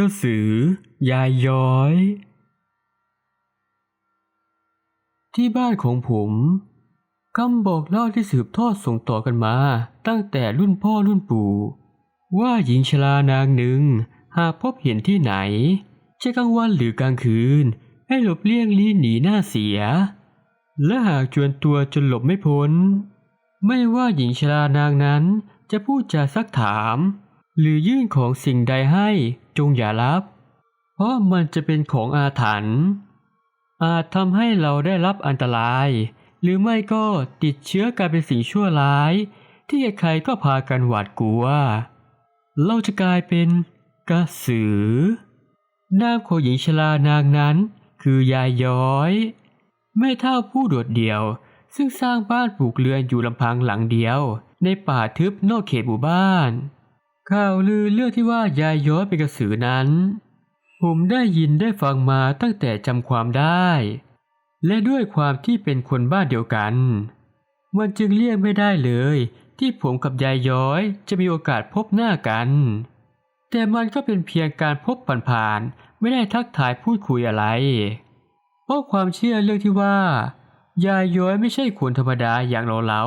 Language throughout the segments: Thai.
กระสือยายย้อย ที่บ้านของผมคำบอกเล่าที่สืบทอดส่งต่อกันมาตั้งแต่รุ่นพ่อรุ่นปู่ ว่าหญิงชรานางหนึ่งหากพบเห็นที่ไหนจะกลางวันหรือกลางคืน ให้หลบเลี่ยงลี้หนีหน้าเสีย และหากจวนตัวจนหลบไม่พ้น ไม่ว่าหญิงชรานางนั้นจะพูดจาซักถาม หรือยื่นของสิ่งใดให้ จงอย่ารับ เพราะมันจะเป็นของอาถรรพ์ อาจทำให้เราได้รับอันตราย หรือไม่ก็ติดเชื้อกลายเป็นสิ่งชั่วร้าย ที่ใครๆก็พากันหวาดกลัว เราจะกลายเป็นกระสือนามของหญิงชรานางนั้น คือยายย้อยแม่เท่าผู้โดดเดี่ยว ซึ่งสร้างบ้านปลูกเรือนอยู่ลำพังหลังเดียว ในป่าทึบนอกเขตหมู่บ้าน ข่าวลือเรื่องที่ว่ายายย้อยเป็นกระสือนั้น ผมได้ยินได้ฟังมาตั้งแต่จำความได้ และด้วยความที่เป็นคนบ้านเดียวกัน มันจึงเลี่ยงไม่ได้เลย ที่ผมกับยายย้อยจะมีโอกาสพบหน้ากัน แต่มันก็เป็นเพียงการพบผ่านๆไม่ได้ทักทายพูดคุยอะไร เพราะความเชื่อเรื่องที่ว่า ยายย้อยไม่ใช่คนธรรมดาอย่างเราเรา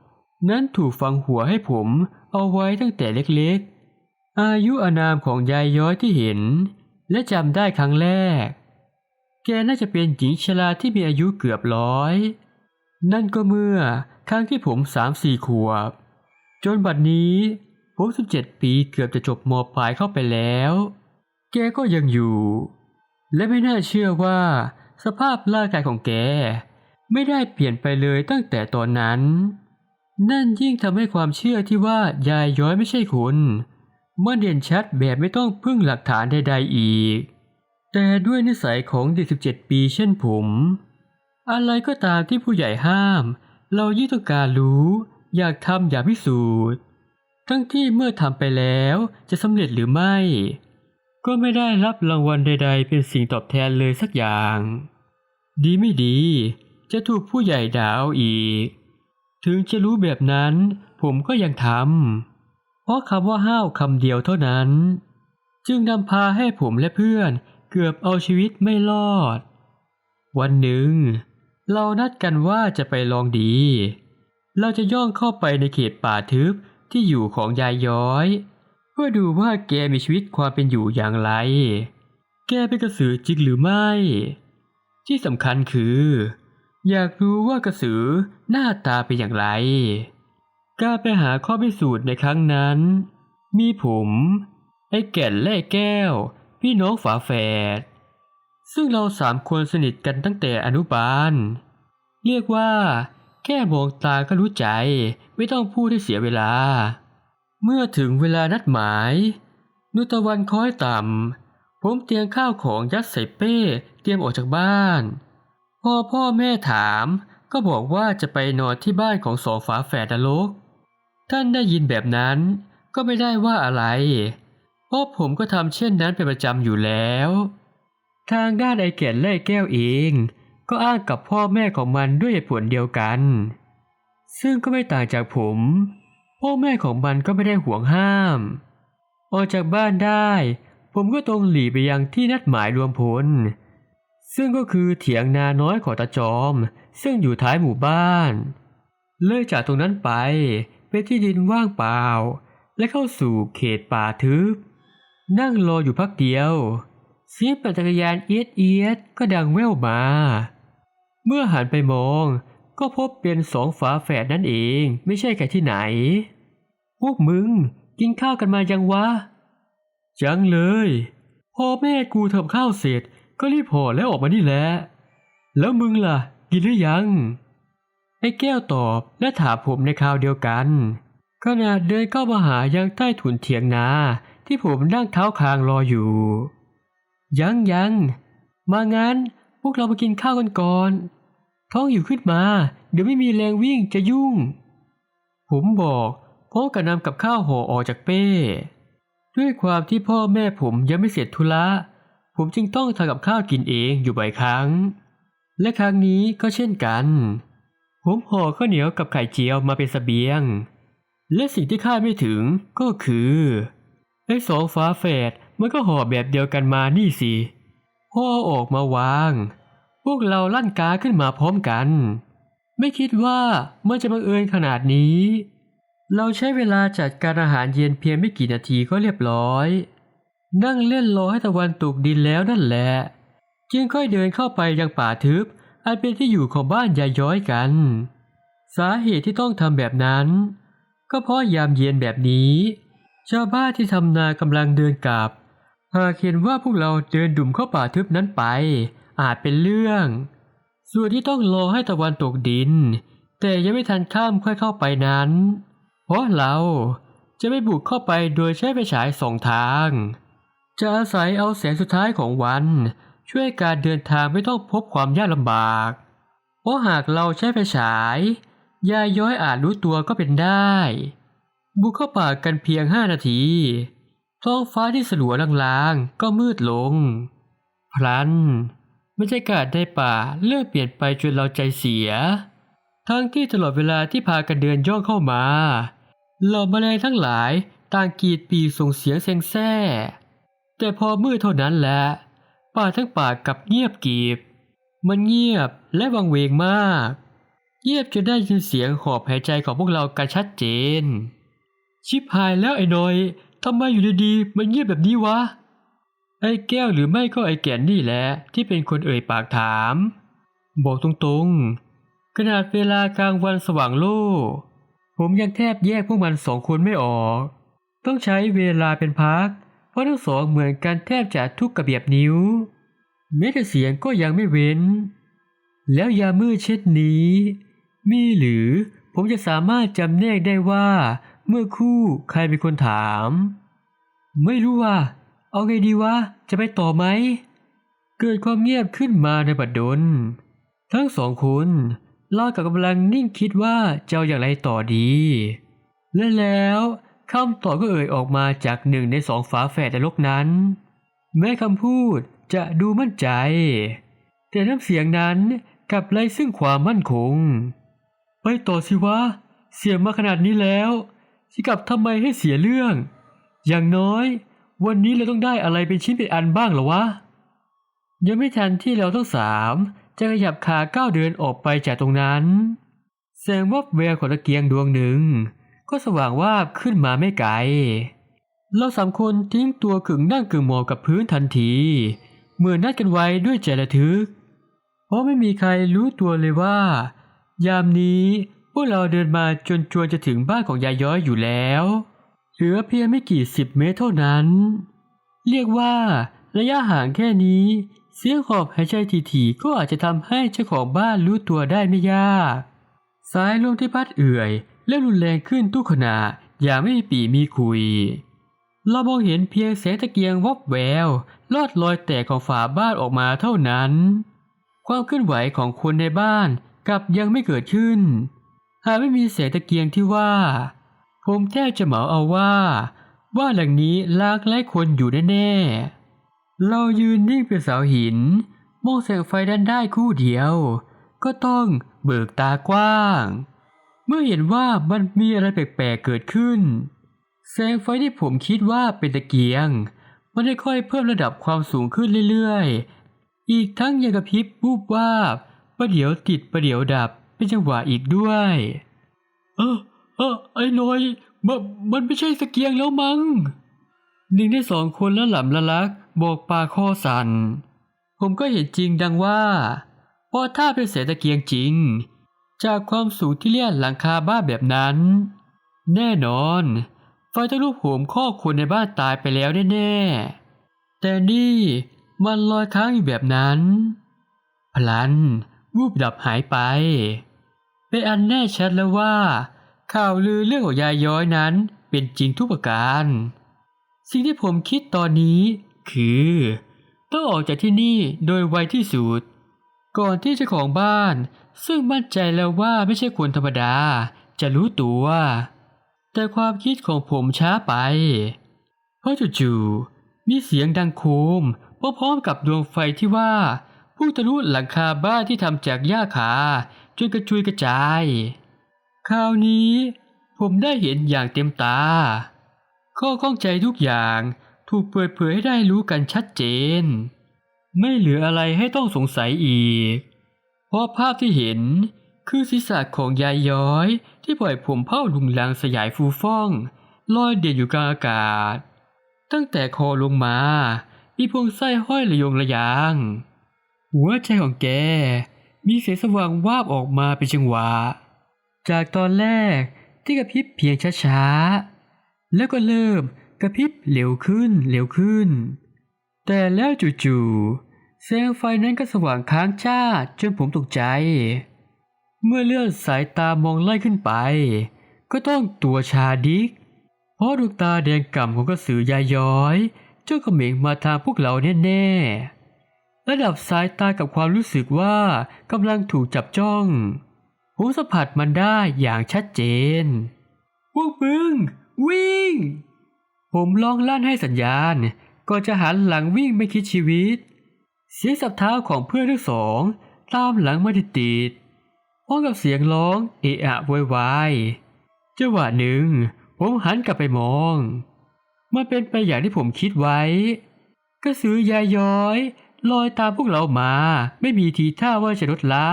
ๆนั้นถูกฝังหัวให้ผม เอาไว้ตั้งแต่เล็กๆ อายุอานามของยายย้อยที่เห็น และจำได้ครั้งแรก แกน่าจะเป็นหญิงชราที่มีอายุเกือบร้อย นั่นก็เมื่อครั้งที่ผมสามสี่ขวบ จนบัดนี้ผมสิบเจ็ดปีเกือบจะจบมปลายเข้าไปแล้ว แกก็ยังอยู่ และไม่น่าเชื่อว่า สภาพร่างกายของแก ไม่ได้เปลี่ยนไปเลยตั้งแต่ตอนนั้น นั่นยิ่งทำให้ความเชื่อที่ว่ายายย้อยไม่ใช่คนมันเด่นชัดแบบไม่ต้องพึ่งหลักฐานใดๆอีก แต่ด้วยนิสัยของเด็ก17 ปีเช่นผม อะไรก็ตามที่ผู้ใหญ่ห้าม เรายิ่งต้องการรู้ อยากทำอยากพิสูจน์ ทั้งที่เมื่อทำไปแล้วจะสำเร็จหรือไม่ ก็ไม่ได้รับรางวัลใด ๆ เป็นสิ่งตอบแทนเลยสักอย่าง ดีไม่ดี จะถูกผู้ใหญ่ด่าเอาอีก ถึงจะรู้แบบนั้น ผมก็ยังทำ เพราะคำว่าห้าวคำเดียวเท่านั้น จึงนำพาให้ผมและเพื่อนเกือบเอาชีวิตไม่รอด วันหนึ่ง เรานัดกันว่าจะไปลองดี เราจะย่องเข้าไปในเขตป่าทึบที่อยู่ของยายย้อย เพื่อดูว่าแกมีชีวิตความเป็นอยู่อย่างไร แกเป็นกระสือจริงหรือไม่ ที่สำคัญคือ อยากรู้ว่ากระสือหน้าตาเป็นอย่างไร การไปหาข้อพิสูจน์ในครั้งนั้น มีผม ไอ้แก่นและแก้ว พี่น้องฝาแฝด ซึ่งเราสามคนสนิทกันตั้งแต่อนุบาล เรียกว่า แค่มองตาก็รู้ใจ ไม่ต้องพูดให้เสียเวลา เมื่อถึงเวลานัดหมาย นุตะวันคอยต่ำผมเตรียมข้าวของยัดใส่เป้ เตรียมออกจากบ้าน พอพ่อแม่ถาม ก็บอกว่าจะไปนอนที่บ้านของสองฝาแฝดนรก ท่านได้ยินแบบนั้นก็ไม่ได้ว่าอะไร เพราะผมก็ทำเช่นนั้นเป็นประจำอยู่แล้ว ทางด้านไอแก่นและไอแก้วเอง ก็อ้างกับพ่อแม่ของมันด้วยเหตุผลเดียวกัน ซึ่งก็ไม่ต่างจากผม พ่อแม่ของมันก็ไม่ได้ห่วงห้าม ออกจากบ้านได้ ผมก็ตรงหลีไปยังที่นัดหมายรวมพล ซึ่งก็คือเถียงนาน้อยของตาจอม ซึ่งอยู่ท้ายหมู่บ้าน เลยจากตรงนั้นไปเป็นที่ดินว่างเปล่า และเข้าสู่เขตป่าทึบ นั่งรออยู่พักเดียวเสียงปั่นจักรยานเอียดเอียดก็ดังแว่วมา เมื่อหันไปมองก็พบเป็นสองฝาแฝดนั่นเองไม่ใช่ใครที่ไหน พวกมึงกินข้าวกันมายังวะยังเลย พอแม่กูทำข้าวเสร็จ ก็รีบห่อแล้วออกมานี่แหละ แล้วมึงล่ะ กินหรือยัง ไอ้แก้วตอบและถามผมในคราวเดียวกัน ขณะเดินเข้ามาหายังใต้ถุนเถียงนาที่ผมนั่งเท้าคางรออยู่ ยังยังมางั้นพวกเรามากินข้าวกันก่อน ท้องอยู่ขึ้นมา เดี๋ยวไม่มีแรงวิ่งจะยุ่ง ผมบอกพร้อมกับนำกับข้าวห่อออกจากเป้ ด้วยความที่พ่อแม่ผมยังไม่เสร็จธุระ ผมจึงต้องทำกับข้าวกินเองอยู่บ่อยครั้ง และครั้งนี้ก็เช่นกัน ผมห่อข้าวเหนียวกับไข่เจียวมาเป็นเสบียง และสิ่งที่คาดไม่ถึงก็คือไอ้สองฟ้าแฝดมันก็ห่อแบบเดียวกันมานี่สิห่อออกมาวาง พวกเราลั่นกาขึ้นมาพร้อมกัน ไม่คิดว่ามันจะบังเอิญขนาดนี้ เราใช้เวลาจัดการอาหารเย็นเพียงไม่กี่นาทีก็เรียบร้อย นั่งเล่นรอให้ตะวันตกดินแล้วนั่นแหละ จึงค่อยเดินเข้าไปยังป่าทึบ อันเป็นที่อยู่ของบ้านยายย้อยกัน สาเหตุที่ต้องทำแบบนั้น ก็เพราะยามเย็นแบบนี้ ชาวบ้านที่ทำนากำลังเดินกลับ หากเห็นว่าพวกเราเดินดุ่มเข้าป่าทึบนั้นไป อาจเป็นเรื่อง ส่วนที่ต้องรอให้ตะวันตกดิน แต่ยังไม่ทันข้ามค่อยเข้าไปนั้น เพราะเราจะไม่บุกเข้าไปโดยใช้ไฟฉายสองทาง จะอาศัยเอาแสงสุดท้ายของวัน ช่วยการเดินทางไม่ต้องพบความยากลำบาก เพราะหากเราใช้ไฟฉายยายย้อยอาจรู้ตัวก็เป็นได้ บุกเข้าป่ากันเพียงห้านาที ท้องฟ้าที่สลัวลางๆ ก็มืดลง พลันบรรยากาศในป่าเริ่มเปลี่ยนไปจนเราใจเสีย ทั้งที่ตลอดเวลาที่พากันเดินย่องเข้ามา เหล่าแมลงทั้งหลายต่างกรีดปีส่งเสียงเซ็งแซ่ แต่พอมืดเท่านั้นแหละ ป่าทั้งป่ากับเงียบกีบ มันเงียบและวังเวงมาก เงียบจนได้ยินเสียงหอบหายใจของพวกเรากันชัดเจน ชิบหายแล้วไอ้หน้อยทำไมอยู่ดีๆมันเงียบแบบนี้วะ ไอ้แก้วหรือไม่ก็ไอ้แก่นนี่แหละ ที่เป็นคนเอ่ยปากถาม บอกตรงๆ ขนาดเวลากลางวันสว่างโล่ผมยังแทบแยกพวกมันสองคนไม่ออก ต้องใช้เวลาเป็นพัก เพราะทั้งสองเหมือนกันแทบจะทุกกระเบียบนิ้วแม้แต่เสียงก็ยังไม่เว้น แล้วยามืดเช่นนี้ มีหรือผมจะสามารถจำแนกได้ว่า เมื่อคู่ใครเป็นคนถาม ไม่รู้ว่า เอาไงดีวะ จะไปต่อไหม เกิดความเงียบขึ้นมาในบัดดล ทั้งสองคนล่ากับกำลังนิ่งคิดว่าจะเอาอย่างไรต่อดี และแล้ว คำตอบก็เอ่ยออกมาจากหนึ่งในสองฝาแฝดในโลกนั้น แม้คำพูดจะดูมั่นใจ แต่น้ำเสียงนั้นกลับไร้ซึ่งความมั่นคง ไปต่อสิวะ เสียมาขนาดนี้แล้วจะกลับทำไมให้เสียเรื่อง อย่างน้อย วันนี้เราต้องได้อะไรเป็นชิ้นเป็นอันบ้างหรอวะ ยังไม่ทันที่เราทั้งสามจะขยับขาก้าวเดินออกไปจากตรงนั้นแสงวับแววของตะเกียงดวงหนึ่ง ก็สว่างวาบขึ้นมาไม่ไกล เราสามคนทิ้งตัวขึงนั่งกึ่งหมอบกับพื้นทันทีเมื่อนัดกันไว้ด้วยใจระทึก เพราะไม่มีใครรู้ตัวเลยว่า ยามนี้พวกเราเดินมาจนจวนจะถึงบ้านของยายย้อยอยู่แล้ว เหลือเพียงไม่กี่สิบเมตรเท่านั้น เรียกว่า ระยะห่างแค่นี้ เสียงหอบหายใจถี่ๆก็อาจจะทำให้เจ้าของบ้านรู้ตัวได้ไม่ยาก สายลมที่พัดเอื่อย และรุนแรงขึ้นทุกขณะอย่างไม่มีปีมีคุย เรามองเห็นเพียงแสงตะเกียงวบแวว ลอดรอยแตกของฝาบ้านออกมาเท่านั้น ความเคลื่อนไหวของคนในบ้านกลับยังไม่เกิดขึ้น หากไม่มีแสงตะเกียงที่ว่า ผมแทบจะเหมาเอาว่าบ้านหลังนี้ลากไร้คนอยู่แน่ๆ เรายืนนิ่งเป็นเสาหิน มองแสงไฟด้านได้คู่เดียว ก็ต้องเบิกตากว้าง เมื่อเห็นว่ามันมีอะไรแปลกๆเกิดขึ้น แสงไฟที่ผมคิดว่าเป็นตะเกียง มันได้ค่อยเพิ่มระดับความสูงขึ้นเรื่อยๆ อีกทั้งยังกระพริบวูบวาบประเดี๋ยวติดประเดี๋ยวดับเป็นจังหวะอีกด้วย เออเออไอ้น้อยมันมันไม่ใช่ตะเกียงแล้วมั้งหนึ่งในสองคนละหล่ำละลักบอกปาข้อสัน ผมก็เห็นจริงดังว่าเพราะถ้าเป็นเศษตะเกียงจริง จากความสูงที่เลี่ยนหลังคาบ้านแบบนั้น แน่นอนไฟต้องลุกโหมข้อคนในบ้านตายไปแล้วแน่ๆ แต่นี่มันลอยค้างอยู่แบบนั้น พลันวูบดับหายไป เป็นอันแน่ชัดแล้วว่า ข่าวลือเรื่องของยายย้อยนั้นเป็นจริงทุกประการ สิ่งที่ผมคิดตอนนี้คือ ต้องออกจากที่นี่โดยไวที่สุด ก่อนที่เจ้าของบ้าน ซึ่งมั่นใจแล้วว่าไม่ใช่คนธรรมดา จะรู้ตัว แต่ความคิดของผมช้าไป เพราะจู่ๆมีเสียงดังโคมพร้อมๆกับดวงไฟที่ว่าพุ่งทะลุหลังคาบ้านที่ทำจากหญ้าคาจนกระจุยกระจาย คราวนี้ ผมได้เห็นอย่างเต็มตา ข้อข้องใจทุกอย่างถูกเปิดเผยให้ได้รู้กันชัดเจน ไม่เหลืออะไรให้ต้องสงสัยอีก เพราะภาพที่เห็นคือศีรษะของยายย้อย ที่ปล่อยผมเผ้าลุงลังสยายฟูฟ่อง ลอยเด่นอยู่กลางอากาศ ตั้งแต่คอลงมามีพวงไส้ห้อยระยงระยาง หัวใจของแก มีแสงสว่างวาบออกมาเป็นจังหวะ จากตอนแรกที่กระพริบเพียงช้าๆ แล้วก็เริ่มกระพริบเร็วขึ้นเร็วขึ้น แต่แล้วจู่ๆ แสงไฟนั้นก็สว่างค้างจ้าจนผมตกใจ เมื่อเลื่อนสายตามองไล่ขึ้นไป ก็ต้องตัวชาดิก เพราะดวงตาแดงก่ำของกระสือยายย้อย เจ้าเขม็งมาทางพวกเราแน่ๆ ระดับสายตากับความรู้สึกว่ากำลังถูกจับจ้องผมสัมผัสมันได้อย่างชัดเจน พวกมึง วิ่ง ผมร้องลั่นให้สัญญาณก่อนจะหันหลังวิ่งไม่คิดชีวิต เสียงสับเท้าของเพื่อนทั้งสองตามหลังมาติดๆพร้อมกับเสียงร้องเอะอะโวยวายจังหวะหนึ่ง ผมหันกลับไปมอง มันเป็นไปอย่างที่ผมคิดไว้กระสือยายย้อย ลอยตามพวกเรามา ไม่มีทีท่าว่าจะลดละ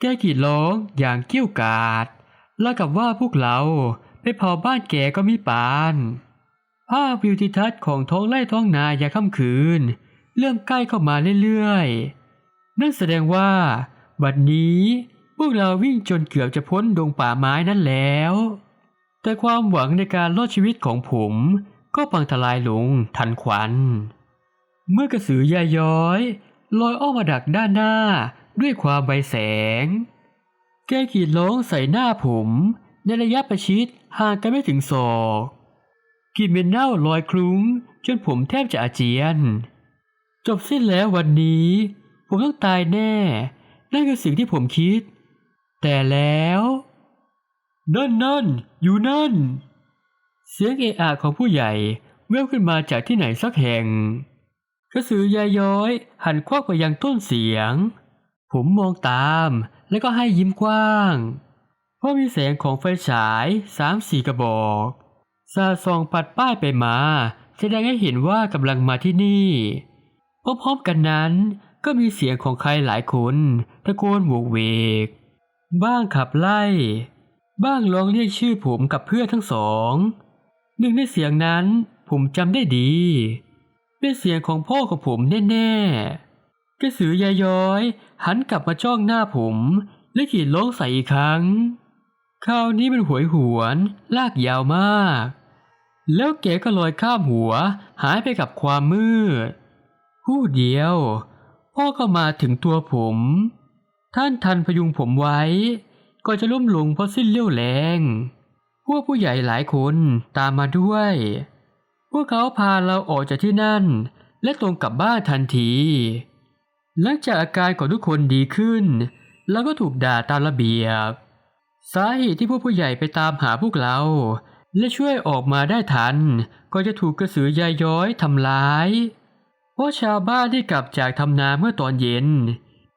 แกกรีดร้องอย่างเกี้ยวกาดแล้วกับว่าพวกเราไปเผาบ้านแกก็มีปาน ภาพวิวทิทัศน์ของท้องไร่ท้องนายาค่ำคืน เริ่มใกล้เข้ามาเรื่อยๆ นั่นแสดงว่าบัดนี้พวกเราวิ่งจนเกือบจะพ้นดงป่าไม้นั่นแล้ว แต่ความหวังในการรอดชีวิตของผมก็พังทลายลงทันควัน เมื่อกระสือยายย้อยลอยอ้อมมาดักด้านหน้าด้วยความใบแสง แกกรีดร้องใส่หน้าผม ในระยะประชิดห่างกันไม่ถึงศอกกลิ่นเหม็นเน่าลอยคลุ้ง จนผมแทบจะอาเจียน จบสิ้นแล้ววันนี้ ผมต้องตายแน่ นั่นคือสิ่งที่ผมคิด แต่แล้ว นั่นนั่นอยู่นั่น เสียงเอะอะของผู้ใหญ่แว่วขึ้นมาจากที่ไหนสักแห่งกระสือยายย้อยหันควักไปยังต้นเสียง ผมมองตามแล้วก็ให้ยิ้มกว้างเพราะมีแสงของไฟฉายสามสี่กระบอกสาดส่องปัดป้ายไปมาแสดงให้เห็นว่ากำลังมาที่นี่ พร้อมๆกันนั้น ก็มีเสียงของใครหลายคนตะโกนโวกเวก บ้างขับไล่ บ้างร้องเรียกชื่อผมกับเพื่อนทั้งสอง หนึ่งในเสียงนั้นผมจำได้ดี เป็นเสียงของพ่อของผมแน่ๆ กระสือยายย้อย หันกลับมาจ้องหน้าผม และขีดร้องใส่อีกครั้ง คราวนี้มันหวยหวน ลากยาวมาก แล้วแกก็ลอยข้ามหัว หายไปกับความมืด ผู้เดียว พ่อก็มาถึงตัวผม ท่านทันพยุงผมไว้ ก็จะล้มลงเพราะสิ้นเลี้ยวแรง พวกผู้ใหญ่หลายคนตามมาด้วย พวกเขาพาเราออกจากที่นั่น และตรงกลับบ้านทันที หลังจากอาการของทุกคนดีขึ้น แล้วก็ถูกด่าตามระเบียบ สาเหตุที่พวกผู้ใหญ่ไปตามหาพวกเราและช่วยออกมาได้ทัน ก็จะถูกกระสือยายย้อยทำร้าย เพราะชาวบ้านที่กลับจากทำนาเมื่อตอนเย็น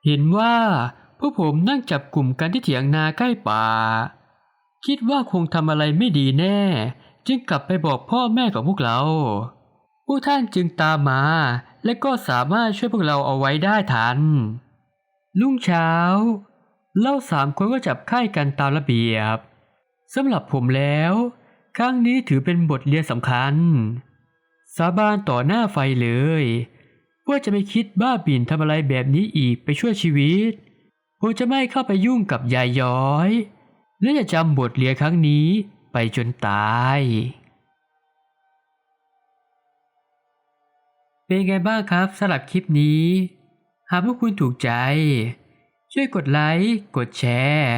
เห็นว่าพวกผมนั่งจับกลุ่มกันที่เถียงนาใกล้ป่า คิดว่าคงทำอะไรไม่ดีแน่ จึงกลับไปบอกพ่อแม่ของพวกเรา พวกท่านจึงตามมา และก็สามารถช่วยพวกเราเอาไว้ได้ทันรุ่งเช้าเล่าสามคนก็จับไข้กันตามระเบียบสำหรับผมแล้ว ครั้งนี้ถือเป็นบทเรียนสำคัญ สาบานต่อหน้าไฟเลย ว่าจะไม่คิดบ้าบินทำอะไรแบบนี้อีกไปช่วยชีวิตผมจะไม่เข้าไปยุ่งกับยายย้อย และจะจำบทเรียนครั้งนี้ไปจนตาย เป็นไงบ้างครับสำหรับคลิปนี้ หากพวกคุณถูกใจ ช่วยกดไลค์ กดแชร์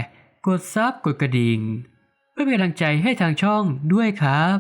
กดซับกดกระดิ่ง เพื่อเป็นกำลังใจให้ทางช่องด้วยครับ